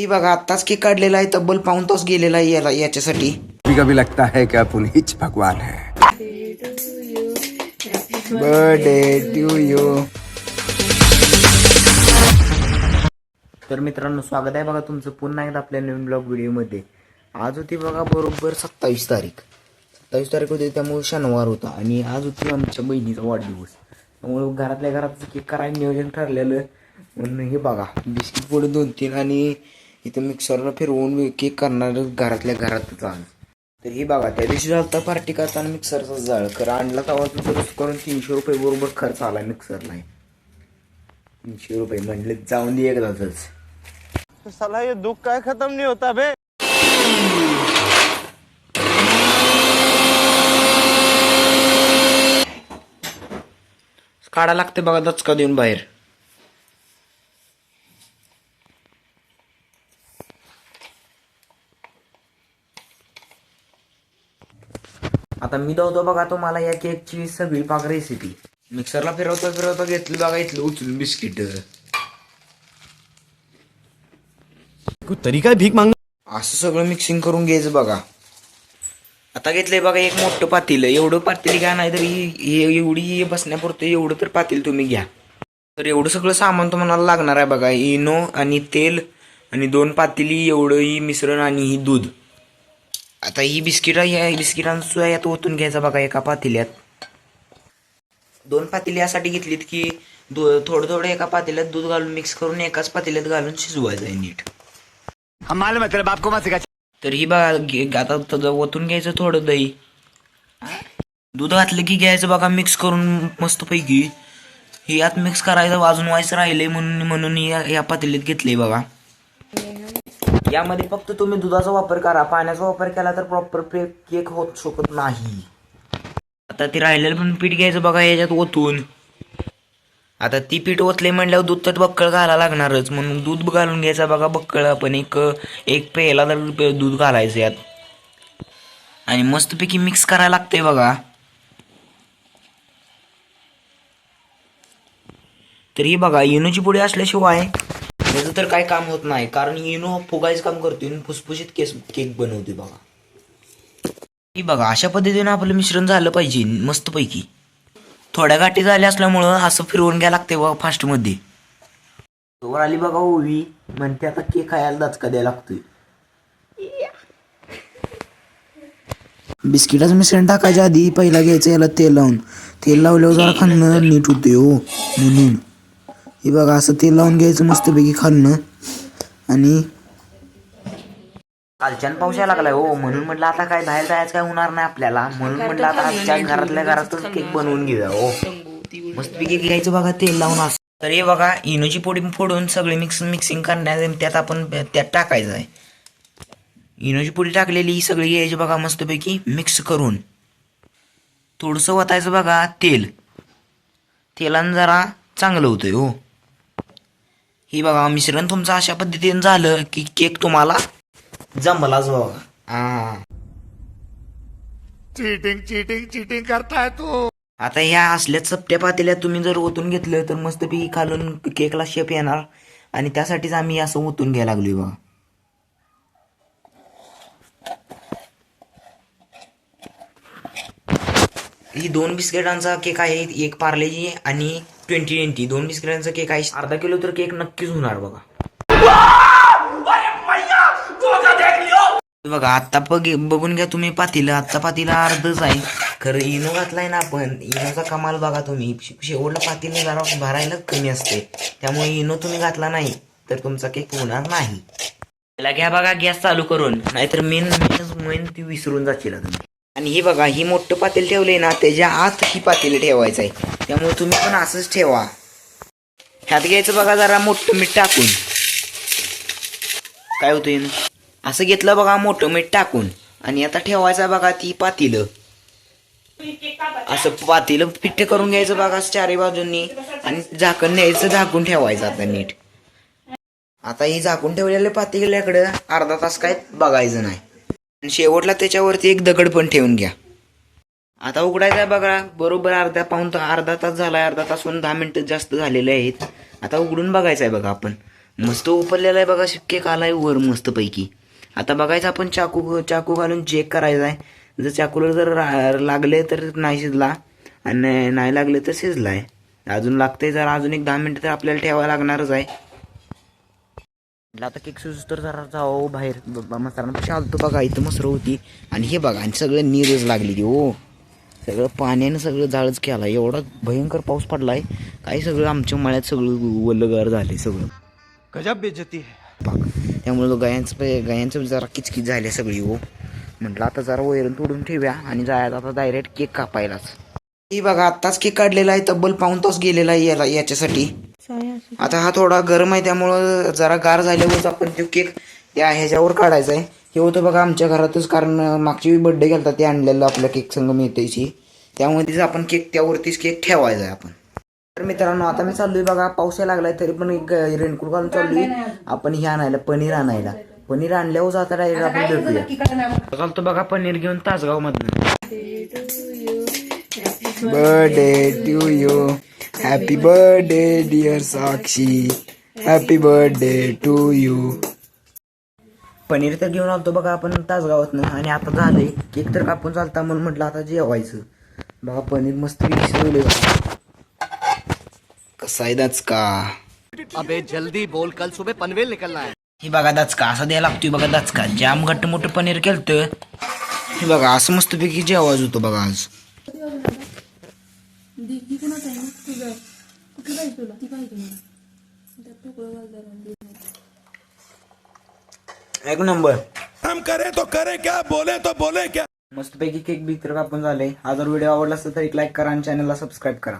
ही बघा आत्ताच केक काढलेला आहे तब्बल पाऊन तास गेलेला आहे याला याच्यासाठी. कभी कभी लगता है कि अपन हिच भगवान है। बर्थडे टू यू तर मित्रांनो स्वागत आहे बघा तुमचं पुन्हा एकदा आपल्या नवीन ब्लॉग व्हिडिओमध्ये. आज होती बघा बरोबर सत्तावीस तारीख. सत्तावीस तारीख होती त्यामुळे शनिवार होता आणि आज होती आमच्या बहिणीचा वाढदिवस. त्यामुळे घरातल्या घरात केक करायला नियोजन ठरलेलं म्हणून हे बघा बिस्किट पुढे दोन तीन आणि इथं मिक्सरला फिरवून केक करणार घरातल्या घरातच आज तर हे बघा त्या दिवशी झालता पार्टी करताना मिक्सरचा जाळ. कर आणला तवा दुरुस्त करून तीनशे रुपये बरोबर खर्च आला मिक्सरला. तीनशे रुपये म्हणले जाऊन दे एकदाच साला ये दुख का खत्म नहीं होता बे काढा लागते बघा दचका देऊन बाहेर. आता मी धावतो बघा तुम्हाला या केकची सगळी पाक रेसिपी मिक्सरला फिरवता फिरवता घेतली बघा इथलं उचलून बिस्किट कुछ तरीका है भीख मांग असं सगळं मिक्सिंग करून घ्यायचं बघा. आता घेतलंय बघा एक मोठं पातील. एवढं पातील घ्या नाही तर एवढी बसण्यापुरतं एवढं तर पातील तुम्ही घ्या. तर एवढं सगळं सामान तुम्हाला लागणार आहे बघा. इनो आणि तेल आणि दोन पातेली एवढं ही मिश्रण आणि ही दूध. आता ही बिस्किट ह्या बिस्किटांचं यात ओतून घ्यायचं बघा एका पातेल्यात. दोन पातेली यासाठी घेतलीत की दो थोडं थोडं एका पातेल्यात दूध घालून मिक्स करून एकाच पातेल्यात घालून शिजवायचं आहे नीट. हम मालूम है तेरे बाप को मत सिखा तर ही बघा घे- आता त्याचं ओतून घ्यायचं थोडं दही. दूध घातलं की घ्यायचं बघा मिक्स करून मस्तपैकी. ही यात मिक्स करायचं अजून व्हायचं राहिले म्हणून म्हणून या या पातेलीत घेतले बघा. यामध्ये फक्त तुम्ही दुधाचा वापर करा. पाण्याचा वापर केला तर प्रॉपर केक होत शकत नाही. आता ते राहिलेलं पण पीठ घ्यायचं बघा याच्यात ओतून. आता ती पीठ ओतले म्हणल्यावर दूध तर बक्कळ घाला लागणारच. म्हणून दूध घालून घ्यायचा बघा बक्कळ. आपण एक एक पेला तर दूध घालायचं यात. आणि मस्तपैकी मिक्स करायला लागते बघा. तरी बघा इनोची पुडी असल्याशिवाय त्याचं तर काय काम होत नाही. कारण इनो फुगायचं काम करतो आणि फुसफुशीत केस केक बनवते बघा. ही बघा अशा पद्धतीने आपलं मिश्रण झालं पाहिजे मस्तपैकी. थोड्या गाठी झाल्या असल्यामुळं असं फिरवून घ्यायला लागते बघा फास्टमध्ये. वर आली बघा ओवी म्हणते आता केक खायला दचका द्यायला लागतोय. बिस्किटाचं मिश्रण टाकायच्या आधी पहिला घ्यायचं याला तेल लावून. तेल लावल्यावर जरा खाणं नीट होते हो म्हणून. हे बघा असं ते लावून घ्यायचं मस्तपैकी खालनं. आणि कालच्यान पाऊस यायला लागलाय हो. म्हणून म्हटलं आता काय बाहेर जायचं काय होणार नाही आपल्याला. म्हणून म्हटलं आता आजच्या घरातल्या घरातच केक बनवून घेऊया हो. मस्तपैकी घ्यायचं बघा तेल लावून असं. तर हे बघा इनोची पोडी फोडून सगळे मिक्स मिक्सिंग करण्यात त्यात आपण त्यात टाकायचं आहे. इनोची पोडी टाकलेली ही सगळी घ्यायची बघा मस्तपैकी मिक्स करून. थोडंसं वतायचं बघा तेल. तेलानं जरा चांगलं होतंय हो. ही बघा मिश्रण तुमचं अशा पद्धतीने झालं की केक तुम्हाला जमलाच बघा हा. चीटिंग चीटिंग चीटिंग करता है तू. आता ह्या असल्या चपट्या पातेल्या तुम्ही जर ओतून घेतलं तर मस्तपैकी खालून केकला शेप येणार. आणि त्यासाठीच आम्ही असं ओतून घ्यायला लागलोय बघा. ही दोन बिस्किटांचा केक आहे एक पार्लेजी आणि ट्वेंटी ट्वेंटी दोन बिस्किटांचा केक आहे. अर्धा किलो तर केक नक्कीच होणार बघा. बघा आता बघ बघून घ्या तुम्ही पातीला. आत्ता पातीला अर्धच आहे. खरं इनो घातलाय ना आपण. इनोचा कमाल बघा तुम्ही. शेवटला पातीला जरा भरायला कमी असते. त्यामुळे इनो तुम्ही घातला नाही तर तुमचा केक होणार नाही. त्याला घ्या बघा गॅस चालू करून. नाहीतर मेन मेन मेन ती विसरून जाशील आणि हे बघा ही मोठं पातेल ठेवलंय ना त्याच्या आत ही पातेल ठेवायचं आहे त्यामुळे तुम्ही पण असंच ठेवा. ह्यात घ्यायचं बघा जरा मोठं मीठ टाकून. काय होतं असं घेतलं बघा मोठं मीठ टाकून. आणि आता ठेवायचं बघा ती पातीलं. असं पातीलं पिठ्ठ करून घ्यायचं बघा चारी बाजूंनी. आणि झाकण न्यायचं झाकून ठेवायचं आता नीट. आता ही झाकून ठेवलेल्या पातेल्याकडं अर्धा तास काय बघायचं नाही. आणि शेवटला त्याच्यावरती एक दगड पण ठेवून घ्या. आता उघडायचं आहे बघा बरोबर अर्धा पाऊन अर्धा तास झालाय अर्धा तासहून दहा मिनिटं जास्त झालेले आहेत. आता उघडून बघायचं आहे बघा आपण. मस्त उपरलेला आहे बघा केक आहे वर मस्त पैकी आता बघायचं आपण चाकू चाकू घालून चेक करायचा आहे जर चाकूला जर रा- लागले तर नाही शिजला आणि नाही लागले तर शिजलाय. अजून लागते जर अजून एक दहा मिनिटं तर आपल्याला ठेवावं लागणारच आहे. म्हटलं आता केक सुस तर जरा जाओ बाहेर. मसाला आलतो बघा इथं मसर होती. आणि हे बघा आणि सगळं नीरच लागली ती हो. सगळं पाण्यानं सगळं जाळच केला एवढा भयंकर पाऊस पडलाय. काही सगळं आमच्या मळ्यात सगळं वल्लगार झाले सगळं. गजब है पाक. त्यामुळे गायांचं पे- गायांचं जरा किचकिच झाले सगळी हो. म्हटलं आता जरा वैरण तोडून ठेवूया आणि जायचं आता डायरेक्ट केक कापायलाच. ही बघा आत्ताच केक काढलेला आहे तब्बल पाऊन तास गेलेला आहे याला याच्यासाठी. आता हा थोडा गरम आहे त्यामुळं जरा गार झाल्यावरच आपण तो केक या ह्याच्यावर काढायचा आहे हे होतं बघा आमच्या घरातच कारण मागची बर्थडे गेलता ते आणलेलं आपल्या केक संग मिळतेची त्यामुळे तिचं आपण केक त्यावरतीच केक ठेवायचा आहे आपण. तर मित्रांनो आता मी चाललोय बघा पाऊस लागलाय तरी पण एक रेनकोट घालून चाललोय. आपण हे आणायला पनीर आणायला. पनीर आणल्यावर आता डायरेक्ट आपण भेटूया. चालतो बघा पनीर घेऊन तासगाव मधनं birthday to you happy birthday dear Sakshi. Happy birthday to you paneer तर घेऊन आलतो बघा आपण तासगावातनं. आणि आता झालंय केक तर कापून चालता म्हणून म्हटलं आता जेवायचं. बघा पनीर मस्त शिजवले कसा आहे दचका? अबे जल्दी बोल कल सुबह पनवेल निकलना है। हे बघा दचका असा द्यायला लागतोय बघा दचका. जाम घट्ट मोठं पनीर केलतं. हे बघा असं मस्तपैकी जेवायचं होतं बघा आज. तुला ती पाहिजे मला त्यात ठोकळं घाल जरा. एक नंबर. हम करें तो करें क्या बोले तो बोले क्या? मस्तपैकी केक बिक तर कापून झालंय हा जर व्हिडिओ आवडला असेल तर एक लाईक करा आणि चॅनलला सबस्क्राईब करा.